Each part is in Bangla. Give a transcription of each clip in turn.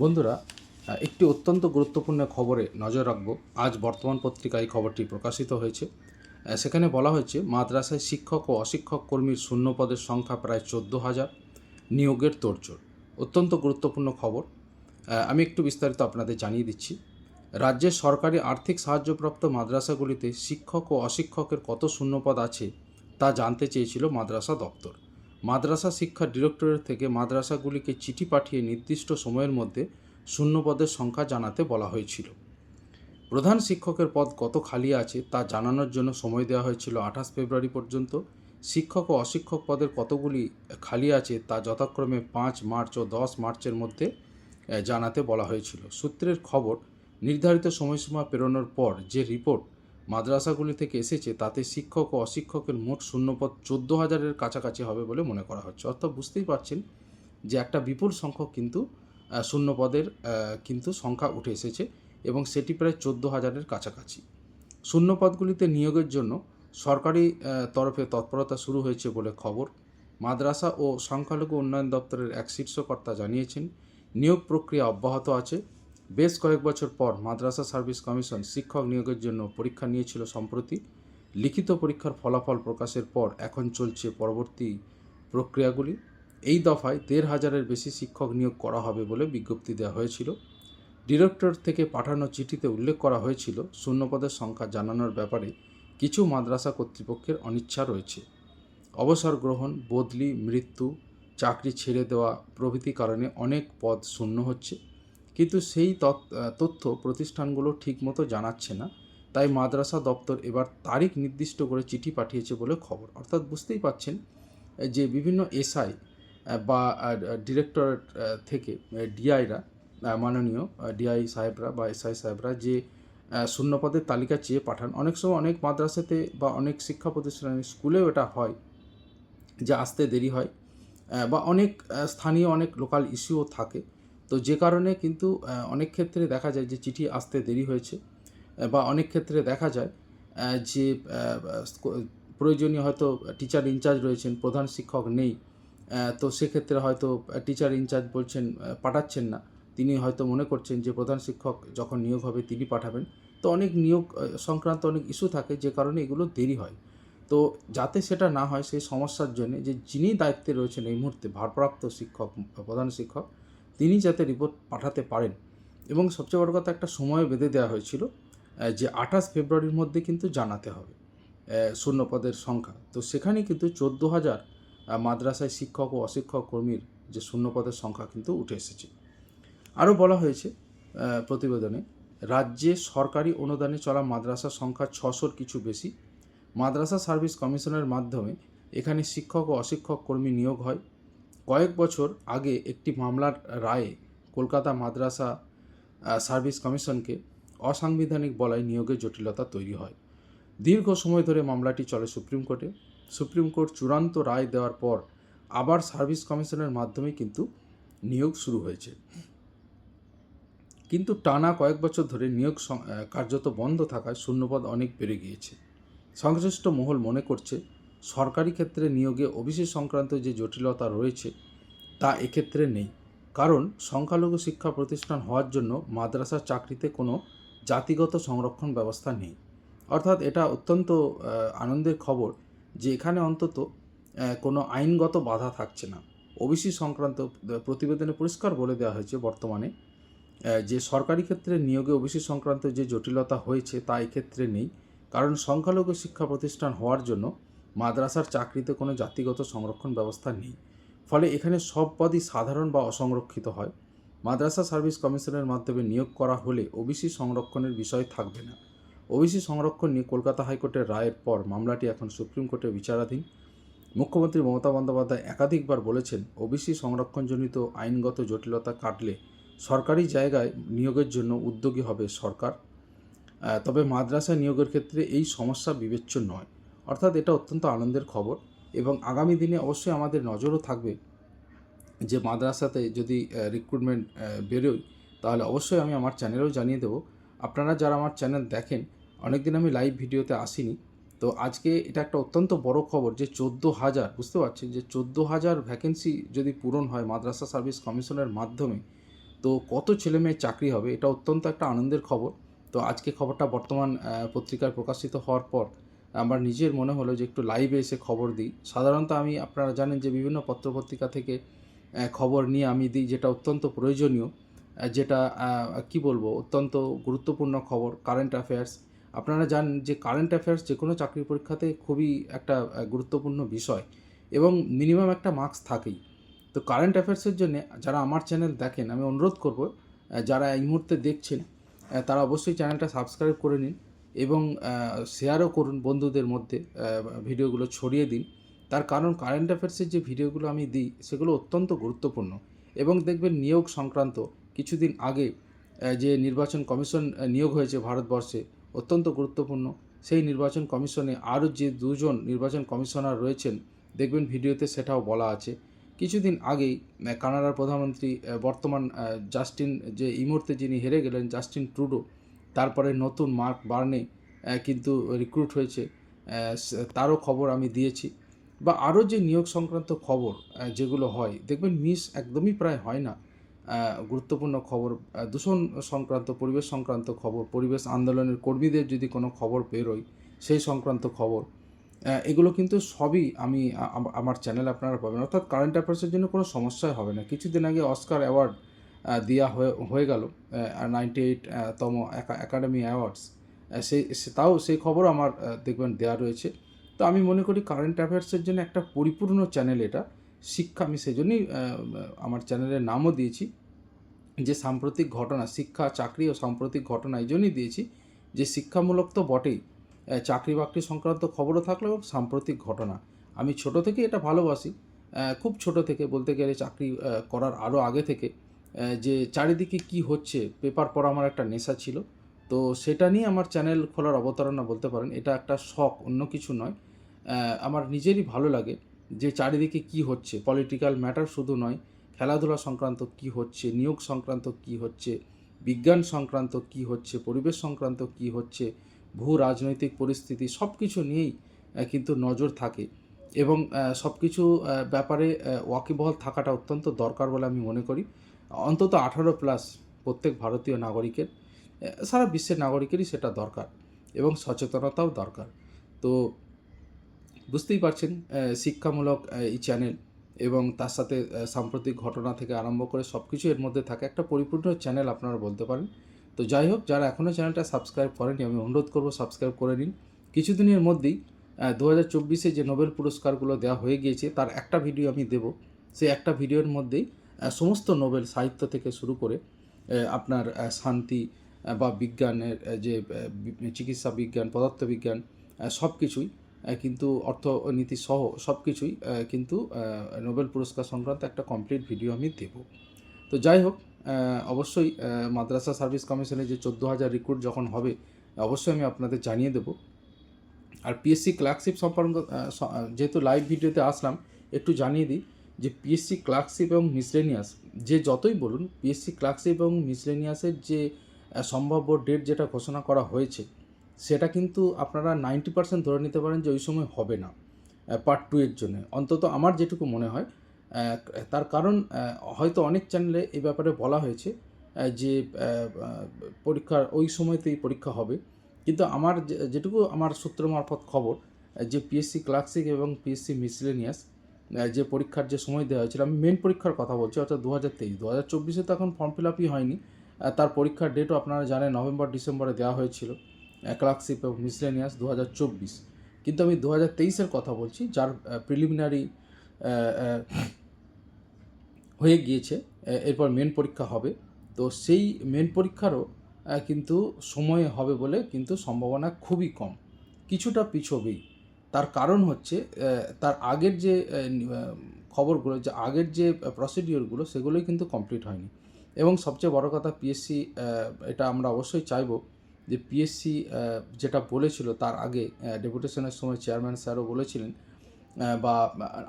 বন্ধুরা একটি অত্যন্ত গুরুত্বপূর্ণ খবরে নজর রাখব। আজ বর্তমান পত্রিকায় খবরটি প্রকাশিত হয়েছে। সেখানে বলা হয়েছে, মাদ্রাসায় শিক্ষক ও অশিক্ষক কর্মীর শূন্য পদের সংখ্যা প্রায় চোদ্দ হাজার নিয়োগের তোড়জোড়। অত্যন্ত গুরুত্বপূর্ণ খবর। আমি একটু বিস্তারিত আপনাদের জানিয়ে দিচ্ছি। রাজ্যের সরকারি আর্থিক সাহায্যপ্রাপ্ত মাদ্রাসাগুলিতে শিক্ষক ও অশিক্ষকের কত শূন্যপদ আছে তা জানতে চেয়েছিল মাদ্রাসা দপ্তর। মাদ্রাসা শিক্ষা ডিরেক্টরেট থেকে মাদ্রাসাগুলিকে চিঠি পাঠিয়ে নির্দিষ্ট সময়ের মধ্যে শূন্যপদের সংখ্যা জানাতে বলা হয়েছিল। প্রধান শিক্ষকের পদ কত খালি আছে তা জানানোর জন্য সময় দেওয়া হয়েছিল আঠাশ ফেব্রুয়ারি পর্যন্ত। শিক্ষক ও অশিক্ষক পদের কতগুলি খালি আছে তা যথাক্রমে পাঁচ মার্চ ও দশ মার্চের মধ্যে জানাতে বলা হয়েছিল। সূত্রের খবর, নির্ধারিত সময়সীমা পেরোনোর পর যে রিপোর্ট মাদ্রাসাগুলি থেকে এসেছে, তাতে শিক্ষক ও অশিক্ষকের মোট শূন্যপদ চোদ্দ হাজারের কাছাকাছি হবে বলে মনে করা হচ্ছে। অর্থাৎ বুঝতেই পারছেন যে একটা বিপুল সংখ্যক কিন্তু শূন্যপদের কিন্তু সংখ্যা উঠে এসেছে এবং সেটি প্রায় চোদ্দ হাজারের কাছাকাছি। শূন্যপদগুলিতে নিয়োগের জন্য সরকারি তরফে তৎপরতা শুরু হয়েছে বলে খবর। মাদ্রাসা ও সংখ্যালঘু উন্নয়ন দপ্তরের এক শীর্ষকর্তা জানিয়েছেন, নিয়োগ প্রক্রিয়া অব্যাহত আছে। বেশ কয়েক বছর পর মাদ্রাসা সার্ভিস কমিশন শিক্ষক নিয়োগের জন্য পরীক্ষা নিয়েছিল সম্প্রতি। লিখিত পরীক্ষার ফলাফল প্রকাশের পর এখন চলছে পরবর্তী প্রক্রিয়াগুলি। এই দফায় দেড় হাজারের বেশি শিক্ষক নিয়োগ করা হবে বলে বিজ্ঞপ্তি দেওয়া হয়েছিল। ডিরেক্টর থেকে পাঠানো চিঠিতে উল্লেখ করা হয়েছিল, শূন্যপদের সংখ্যা জানানোর ব্যাপারে কিছু মাদ্রাসা কর্তৃপক্ষের অনিচ্ছা রয়েছে। অবসর গ্রহণ, বদলি, মৃত্যু, চাকরি ছেড়ে দেওয়া প্রভৃতি কারণে অনেক পদ শূন্য হচ্ছে। কিন্তু সেই তথ্য প্রতিষ্ঠানগুলো ঠিকমতো জানাচ্ছে না। তাই মাদ্রাসা দপ্তর এবার তারিখ নির্দিষ্ট করে চিঠি পাঠিয়েছে বলে খবর। অর্থাৎ বুঝতেই পাচ্ছেন, যে বিভিন্ন এসআই বা ডিরেক্টরেট থেকে ডিআইরা মাননীয় ডিআই সাহেবরা বা এসআই সাহেবরা যে শূন্যপদের তালিকা চেয়ে পাঠান। অনেক সময় অনেক মাদ্রাসাতে বা অনেক শিক্ষা প্রতিষ্ঠানে স্কুলেও এটা হয়, যে আসতে দেরি হয় বা অনেক স্থানীয় অনেক লোকাল ইস্যুও থাকে। তো যে কারণে কিন্তু অনেক ক্ষেত্রে দেখা যায় যে চিঠি আসতে দেরি হয়েছে বা অনেক ক্ষেত্রে দেখা যায় যে প্রয়োজনীয় হয়তো টিচার ইনচার্জ রয়েছেন, প্রধান শিক্ষক নেই তো সেক্ষেত্রে হয়তো টিচার ইনচার্জ বলছেন পাঠাচ্ছেন না। তিনি হয়তো মনে করছেন যে প্রধান শিক্ষক যখন নিয়োগ হবে তিনি পাঠাবেন। তো অনেক নিয়োগ সংক্রান্ত অনেক ইস্যু থাকে যে কারণে এগুলো দেরি হয়। তো যাতে সেটা না হয়, সেই সমস্যার জন্য যে যিনি দায়িত্বে রয়েছেন এই মুহূর্তে ভারপ্রাপ্ত শিক্ষক, প্রধান শিক্ষক তিনি যাতে রিপোর্ট পাঠাতে পারেন। এবং সবচেয়ে বড় কথা একটা সময় বেঁধে দেওয়া হয়েছিল যে আঠাশ ফেব্রুয়ারির মধ্যে কিন্তু জানাতে হবে শূন্যপদের সংখ্যা। তো সেখানে কিন্তু চোদ্দ হাজার মাদ্রাসায় শিক্ষক ও অশিক্ষক কর্মীর যে শূন্যপদের সংখ্যা কিন্তু উঠে এসেছে। আরও বলা হয়েছে প্রতিবেদনে, রাজ্যে সরকারি অনুদানে চলা মাদ্রাসার সংখ্যা ছশোর কিছু বেশি। মাদ্রাসা সার্ভিস কমিশনের মাধ্যমে এখানে শিক্ষক ও অশিক্ষক কর্মী নিয়োগ হয়। কয়েক বছর আগে একটি মামলার রায়ে কলকাতা মাদ্রাসা সার্ভিস কমিশনকে অসাংবিধানিক বলায় নিয়োগের জটিলতা তৈরি হয়। দীর্ঘ সময় ধরে মামলাটি চলে সুপ্রিম কোর্টে। সুপ্রিম কোর্ট চূড়ান্ত রায় দেওয়ার পর আবার সার্ভিস কমিশনের মাধ্যমে কিন্তু নিয়োগ শুরু হয়েছে। কিন্তু টানা কয়েক বছর ধরে নিয়োগ কার্যত বন্ধ থাকায় শূন্যপদ অনেক বেড়ে গিয়েছে। সংশ্লিষ্ট মহল মনে করছে সরকারি ক্ষেত্রে নিয়োগে ওবিসি সংক্রান্ত যে জটিলতা রয়েছে, তা এক্ষেত্রে নেই। কারণ সংখ্যালঘু শিক্ষা প্রতিষ্ঠান হওয়ার জন্য মাদ্রাসার চাকরিতে কোনো জাতিগত সংরক্ষণ ব্যবস্থা নেই। অর্থাৎ এটা অত্যন্ত আনন্দের খবর যে এখানে অন্তত কোনো আইনগত বাধা থাকছে না। ওবিসি সংক্রান্ত প্রতিবেদনে পরিষ্কার বলে দেওয়া হয়েছে বর্তমানে যে সরকারি ক্ষেত্রে নিয়োগে ওবিসি সংক্রান্ত যে জটিলতা হয়েছে, তা এক্ষেত্রে নেই। কারণ সংখ্যালঘু শিক্ষা প্রতিষ্ঠান হওয়ার জন্য মাদ্রাসার চাকরিতে কোনো জাতিগত সংরক্ষণ ব্যবস্থা নেই। ফলে এখানে সব পদই সাধারণ বা অসংরক্ষিত হয়। মাদ্রাসা সার্ভিস কমিশনের মাধ্যমে নিয়োগ করা হলে ওবিসি সংরক্ষণের বিষয় থাকবে না। ওবিসি সংরক্ষণ নিয়ে কলকাতা হাইকোর্টের রায়ের পর মামলাটি এখন সুপ্রিম কোর্টে বিচারাধীন। মুখ্যমন্ত্রী মমতা বন্দ্যোপাধ্যায় একাধিকবার বলেছেন, ওবিসি সংরক্ষণজনিত আইনগত জটিলতা কাটলে সরকারি জায়গায় নিয়োগের জন্য উদ্যোগী হবে সরকার। তবে মাদ্রাসা নিয়োগের ক্ষেত্রে এই সমস্যা বিবেচ্য নয়। অর্থাৎ এটা অত্যন্ত আনন্দের খবর এবং আগামী দিনে অবশ্যই আমাদের নজরও থাকবে যে মাদ্রাসাতে যদি রিক্রুটমেন্ট বেরোয়, তাহলে অবশ্যই আমি আমার চ্যানেলেও জানিয়ে দেবো। আপনারা যারা আমার চ্যানেল দেখেন, অনেকদিন আমি লাইভ ভিডিওতে আসিনি, তো আজকে এটা একটা অত্যন্ত বড় খবর যে চোদ্দ হাজার, বুঝতে পারছেন? যে চোদ্দ হাজার ভ্যাকেন্সি যদি পূরণ হয় মাদ্রাসা সার্ভিস কমিশনের মাধ্যমে, তো কত ছেলে মেয়ে চাকরি হবে? এটা অত্যন্ত একটা আনন্দের খবর। তো আজকে খবরটা বর্তমান পত্রিকায় প্রকাশিত হওয়ার পর আমার নিজের মনে হলো যে একটু লাইভে এসে খবর দিই। সাধারণত আমি, আপনারা জানেন যে বিভিন্ন পত্রপত্রিকা থেকে খবর নিয়ে আমি দিই যেটা অত্যন্ত প্রয়োজনীয় যেটা কি বলব, অত্যন্ত গুরুত্বপূর্ণ খবর কারেন্ট অ্যাফেয়ার্স আপনারা জানেন যে কারেন্ট অ্যাফেয়ার্স যে কোনো চাকরি পরীক্ষাতে খুবই একটা গুরুত্বপূর্ণ বিষয় এবং মিনিমাম একটা মার্কস থাকেই। তো কারেন্ট অ্যাফেয়ার্সের জন্য যারা আমার চ্যানেল দেখেন, আমি অনুরোধ করব যারা এই মুহূর্তে দেখছেন তারা অবশ্যই চ্যানেলটা সাবস্ক্রাইব করে নিন। এবং শেয়ারও করুন বন্ধুদের মধ্যে ভিডিওগুলো ছড়িয়ে দিন। তার কারণ কারেন্ট অ্যাফেয়ার্সের যে ভিডিওগুলো আমি দিই, সেগুলো অত্যন্ত গুরুত্বপূর্ণ। এবং দেখবেন নিয়োগ সংক্রান্ত কিছুদিন আগে যে নির্বাচন কমিশন নিয়োগ হয়েছে ভারতবর্ষে, অত্যন্ত গুরুত্বপূর্ণ। সেই নির্বাচন কমিশনে আরও যে দুজন নির্বাচন কমিশনার রয়েছেন, দেখবেন ভিডিওতে সেটাও বলা আছে। কিছুদিন আগেই কানাডার প্রধানমন্ত্রী বর্তমান জাস্টিন, যে এই যিনি হেরে গেলেন, জাস্টিন ট্রুডো তারপরে নতুন মার্ক বার্নে কিন্তু রিক্রুট হয়েছে। তারও খবর আমি দিয়েছি। বা আরও যে নিয়োগ সংক্রান্ত খবর যেগুলো হয়, দেখবেন মিস একদমই প্রায় হয় না। গুরুত্বপূর্ণ খবর দূষণ সংক্রান্ত, পরিবেশ সংক্রান্ত খবর, পরিবেশ আন্দোলনের কর্মীদের যদি কোনো খবর বেরোয়, সেই সংক্রান্ত খবর এগুলো কিন্তু সবই আমি আমার চ্যানেলে আপনারা পাবেন। অর্থাৎ কারেন্ট অ্যাফেয়ার্সের জন্য কোনো সমস্যাই হবে না। কিছুদিন আগে অস্কার অ্যাওয়ার্ড দেওয়া হয়ে হয়ে গেল নাইনটি এইট তম একাডেমি অ্যাওয়ার্ডস সেই তাও সেই খবর আমার দেখবেন দেওয়া রয়েছে। তো আমি মনে করি কারেন্ট অ্যাফেয়ার্সের জন্য একটা পরিপূর্ণ চ্যানেল এটা, শিক্ষা, আমি সেই জন্যই আমার চ্যানেলের নামও দিয়েছি। যে সাম্প্রতিক ঘটনা, শিক্ষা, চাকরি ও সাম্প্রতিক ঘটনা, এই জন্যই দিয়েছি যে শিক্ষামূলক তো বটেই চাকরি বাকরি সংক্রান্ত খবরও থাকলেও সাম্প্রতিক ঘটনা। আমি ছোট থেকে এটা ভালোবাসি খুব ছোট থেকে বলতে গেলে চাকরি করার আরও আগে থেকে যে চারিদিকে কি হচ্ছে পেপার পড়া আমার একটা নেশা ছিল। তো সেটা নিয়ে আমার চ্যানেল খোলার অবতারণা বলতে পারেন, এটা একটা শখ, অন্য কিছু নয়। আমার নিজেরই ভালো লাগে যে চারিদিকে কি হচ্ছে পলিটিক্যাল ম্যাটার শুধু নয়, খেলাধুলা সংক্রান্ত কি হচ্ছে, নিয়োগ সংক্রান্ত কি হচ্ছে, বিজ্ঞান সংক্রান্ত কি হচ্ছে, পরিবেশ সংক্রান্ত কি হচ্ছে, ভূ রাজনৈতিক পরিস্থিতি সব কিছু নিয়েই কিন্তু নজর থাকে। এবং সব কিছু ব্যাপারে ওয়াকিবহল থাকাটা অত্যন্ত দরকার বলে আমি মনে করি। অন্তত আঠারো প্লাস প্রত্যেক ভারতীয় নাগরিকের সারা বিশ্বের নাগরিকেরই সেটা দরকার এবং সচেতনতাও দরকার। তো বুঝতেই পারছেন শিক্ষামূলক এই চ্যানেল এবং তার সাথে সাম্প্রতিক ঘটনা থেকে আরম্ভ করে সব কিছু এর মধ্যে থাকে একটা পরিপূর্ণ চ্যানেল আপনারা বলতে পারেন। তো যাই হোক, যারা এখনও চ্যানেলটা সাবস্ক্রাইব করেনি আমি অনুরোধ করব সাবস্ক্রাইব করে নিন। কিছুদিনের মধ্যেই দু হাজার চব্বিশে যে নোবেল পুরস্কারগুলো দেওয়া হয়ে গিয়েছে, তার একটা ভিডিও আমি দেব। সেই একটা ভিডিওর মধ্যেই সমস্ত নোবেল সাহিত্য থেকে শুরু করে আপনার শান্তি বা বিজ্ঞানের যে চিকিৎসা বিজ্ঞান, পদার্থবিজ্ঞান সব কিছুই কিন্তু অর্থনীতি সহ সব কিছুই কিন্তু নোবেল পুরস্কার সংক্রান্ত একটা কমপ্লিট ভিডিও আমি দেব। তো যাই হোক অবশ্যই মাদ্রাসা সার্ভিস কমিশনে যে চোদ্দ হাজার রিক্রুট যখন হবে, অবশ্যই আমি আপনাদের জানিয়ে দেবো। আর পিএসসি ক্লার্কশিপ সম্পর্ক যেহেতু লাইভ ভিডিওতে আসলাম, একটু জানিয়ে দিই যে পিএসসি ক্লার্কশিপ এবং মিসলেনিয়াস যে যতই বলুন পিএসসি ক্লার্কশিপ এবং মিসলেনিয়াসের যে সম্ভাব্য ডেট যেটা ঘোষণা করা হয়েছে, সেটা কিন্তু আপনারা নাইনটি পার্সেন্ট ধরে নিতে পারেন যে ওই সময় হবে না পার্ট টু এর জন্য। অন্তত আমার যেটুকু মনে হয় তার কারণ হয়তো অনেক চ্যানেলে এই ব্যাপারে বলা হয়েছে যে পরীক্ষার, ওই সময়তেই পরীক্ষা হবে। কিন্তু আমার যেটুকু আমার সূত্র মারফত খবর যে পিএসসি ক্লাসিক এবং পিএসসি মিসলেনিয়াস যে পরীক্ষার যে সময় দেওয়া হয়েছিল, আমি মেন পরীক্ষার কথা বলছি, অর্থাৎ দু হাজার তেইশ। দু হাজার চব্বিশে তো এখন ফর্ম ফিল আপই হয়নি। তার পরীক্ষার ডেটও আপনারা জানেন, নভেম্বর, ডিসেম্বরে দেওয়া হয়েছিল ক্লার্কশিপ এবং মিসলেনিয়াস দু হাজার চব্বিশ। কিন্তু আমি দু হাজার তেইশের কথা বলছি, যার প্রিলিমিনারি হয়ে গিয়েছে এরপর মেন পরীক্ষা হবে। তো সেই মেন পরীক্ষারও কিন্তু সময়ে হবে বলে কিন্তু সম্ভাবনা খুবই কম। কিছুটা পিছবেই। তার কারণ হচ্ছে তার আগের যে খবরগুলো, যে আগের যে প্রসিডিওরগুলো সেগুলোই কিন্তু কমপ্লিট হয়নি। এবং সবচেয়ে বড় কথা পিএসসি এটা আমরা অবশ্যই চাইব যে পিএসসি যেটা বলেছিল তার আগে ডেপুটেশনের সময় চেয়ারম্যান স্যারও বলেছিলেন বা,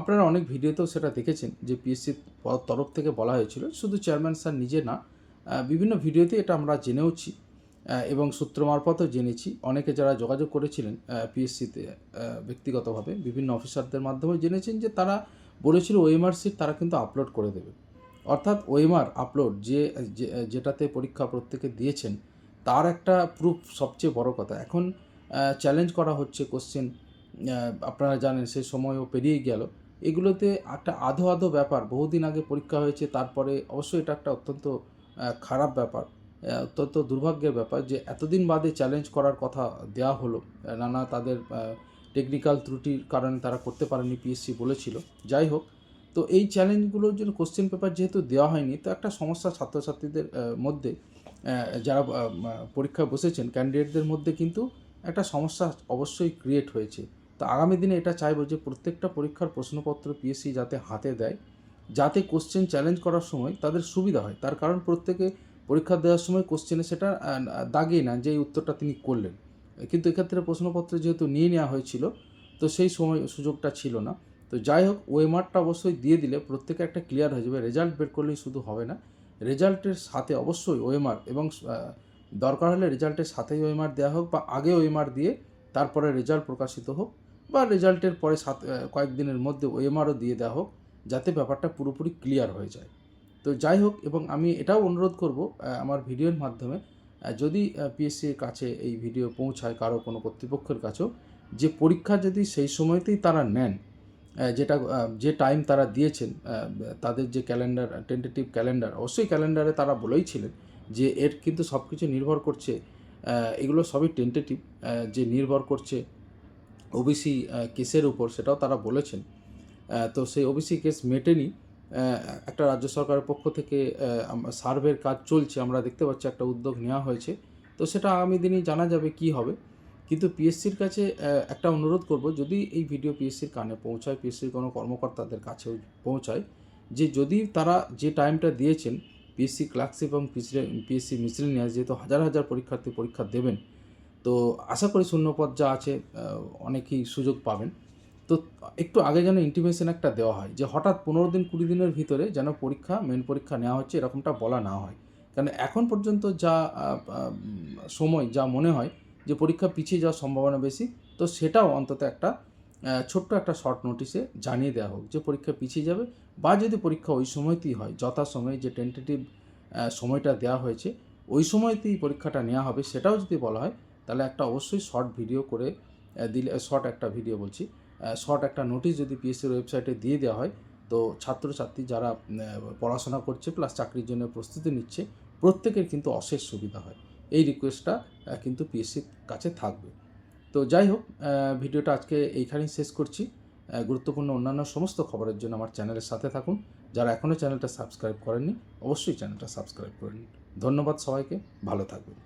আপনারা অনেক ভিডিওতেও সেটা দেখেছেন যে পিএসসির তরফ থেকে বলা হয়েছিল, শুধু চেয়ারম্যান স্যার নিজে না বিভিন্ন ভিডিওতে এটা আমরা জেনেওছি। এবং সূত্র মারফতও জেনেছি। অনেকে যারা যোগাযোগ করেছিলেন পিএসসিতে ব্যক্তিগতভাবে বিভিন্ন অফিসারদের মাধ্যমে জেনেছেন যে তারা বলেছিল ওএমআর সিট তারা কিন্তু আপলোড করে দেবে। অর্থাৎ ওএমআর আপলোড যে যেটাতে পরীক্ষা প্রত্যেকে দিয়েছেন, তার একটা প্রুফ সবচেয়ে বড় কথা। এখন চ্যালেঞ্জ করা হচ্ছে কোশ্চেন আপনারা জানেন সেই সময়ও পেরিয়ে গেল। এগুলোতে একটা আধো আধো ব্যাপার, বহুদিন আগে পরীক্ষা হয়েছে, তারপরে অবশ্যই এটা একটা অত্যন্ত খারাপ ব্যাপার। অত্যন্ত দুর্ভাগ্যের ব্যাপার যে এতদিন বাদে চ্যালেঞ্জ করার কথা দেওয়া হলো। নানা তাদের টেকনিক্যাল ত্রুটির কারণে তারা করতে পারেনি পিএসসি বলেছিল। যাই হোক তো এই চ্যালেঞ্জগুলোর জন্য কোশ্চেন পেপার যেহেতু দেওয়া হয়নি তো একটা সমস্যা ছাত্রছাত্রীদের মধ্যে যারা আহ, পরীক্ষায় বসেছেন ক্যান্ডিডেটদের মধ্যে কিন্তু একটা সমস্যা অবশ্যই ক্রিয়েট হয়েছে। তো আগামী দিনে এটা চাইব যে প্রত্যেকটা পরীক্ষার প্রশ্নপত্র পিএসসি যাতে হাতে দেয় যাতে কোশ্চেন চ্যালেঞ্জ করার সময় তাদের সুবিধা হয়। তার কারণ প্রত্যেকে পরীক্ষা দেওয়ার সময় কোশ্চেনে সেটা দাগিয়ে না যে উত্তরটা তিনি করলেন। কিন্তু এক্ষেত্রে প্রশ্নপত্র যেহেতু নিয়ে নেওয়া হয়েছিল, তো সেই সময় সুযোগটা ছিল না। তো যাই হোক, ওয়েমারটা অবশ্যই দিয়ে দিলে প্রত্যেকে একটা ক্লিয়ার হয়ে যাবে রেজাল্ট বের করলেই শুধু হবে না। রেজাল্টের সাথে অবশ্যই ওএমআর এবং দরকার হলে রেজাল্টের সাথেই ওএমআর দেওয়া হোক বা আগে ওএমআর দিয়ে তারপরে রেজাল্ট প্রকাশিত হোক বা রেজাল্টের পরে সাত কয়েকদিনের মধ্যে ওএমআরও দিয়ে দেওয়া হোক, যাতে ব্যাপারটা পুরোপুরি ক্লিয়ার হয়ে যায়। তো যাই হোক, এবং আমি এটাও অনুরোধ করব আমার ভিডিওর মাধ্যমে যদি পিএসসির কাছে এই ভিডিও পৌঁছায় কারও কোনো কর্তৃপক্ষের কাছেও, যে পরীক্ষা যদি সেই সময়তেই তারা নেন যেটা যে টাইম তারা দিয়েছেন তাদের যে ক্যালেন্ডার টেন্টেটিভ ক্যালেন্ডার অবশ্যই ক্যালেন্ডারে তারা বলেই ছিলেন যে এর কিন্তু সব কিছু নির্ভর করছে এগুলো সবই টেন্টেটিভ যে নির্ভর করছে ওবিসি কেসের উপর, সেটাও তারা বলেছেন। তো সেই ওবিসি কেস মেটেনি। একটা রাজ্য সরকারের পক্ষ থেকে সার্ভের কাজ চলছে, আমরা দেখতে পাচ্ছি একটা উদ্যোগ নেওয়া হয়েছে। তো সেটা আগামী দিনই জানা যাবে কি হবে। কিন্তু পিএসসির কাছে একটা অনুরোধ করব, যদি এই ভিডিও পিএসসির কানে পৌঁছায়, পিএসসির কোনো কর্মকর্তাদের কাছেও পৌঁছায়, যে যদি তারা যে টাইমটা দিয়েছেন, পিএসসি ক্লার্কশিপ এবং পিএসসি মিসলিনিয়াস যেহেতু হাজার হাজার পরীক্ষার্থী পরীক্ষা দেবেন, তো আশা করি শূন্যপদ যা আছে অনেকেই সুযোগ পাবেন। তো একটু আগে যেন ইন্টিমেশন একটা দেওয়া হয় যে হঠাৎ পনেরো দিন, কুড়ি দিনের ভিতরে যেন পরীক্ষা মেন পরীক্ষা নেওয়া হচ্ছে, এরকমটা বলা না হয়। কারণ এখন পর্যন্ত যা সময়, যা মনে হয় যে পরীক্ষা পিছিয়ে যাওয়ার সম্ভাবনা বেশি, তো সেটাও অন্তত একটা ছোট্ট একটা শর্ট নোটিশে জানিয়ে দেওয়া হোক যে পরীক্ষা পিছিয়ে যাবে বা যদি পরীক্ষা ওই সময়তেই হয়, যথাসময়ে যে টেন্টেটিভ সময়টা দেওয়া হয়েছে, ওই সময়তেই পরীক্ষাটা নেওয়া হবে, সেটাও যদি বলা হয়, তাহলে একটা অবশ্যই শর্ট ভিডিও করে দিলে শর্ট একটা ভিডিও বলছি। শর্ট একটা নোটিশ যদি পিএসসির ওয়েবসাইটে দিয়ে দেওয়া হয়, তো ছাত্রছাত্রী যারা পড়াশোনা করছে প্লাস চাকরির জন্য প্রস্তুতি নিচ্ছে, প্রত্যেকের কিন্তু অশেষ সুবিধা হয়। এই রিকোয়েস্টটা কিন্তু পিএসসির কাছে থাকবে। তো যাই হোক ভিডিওটা আজকে এইখানেই শেষ করছি। গুরুত্বপূর্ণ অন্যান্য সমস্ত খবরের জন্য আমার চ্যানেলের সাথে থাকুন। যারা এখনও চ্যানেলটা সাবস্ক্রাইব করেননি, অবশ্যই চ্যানেলটা সাবস্ক্রাইব করে নিন। ধন্যবাদ সবাইকে, ভালো থাকবেন।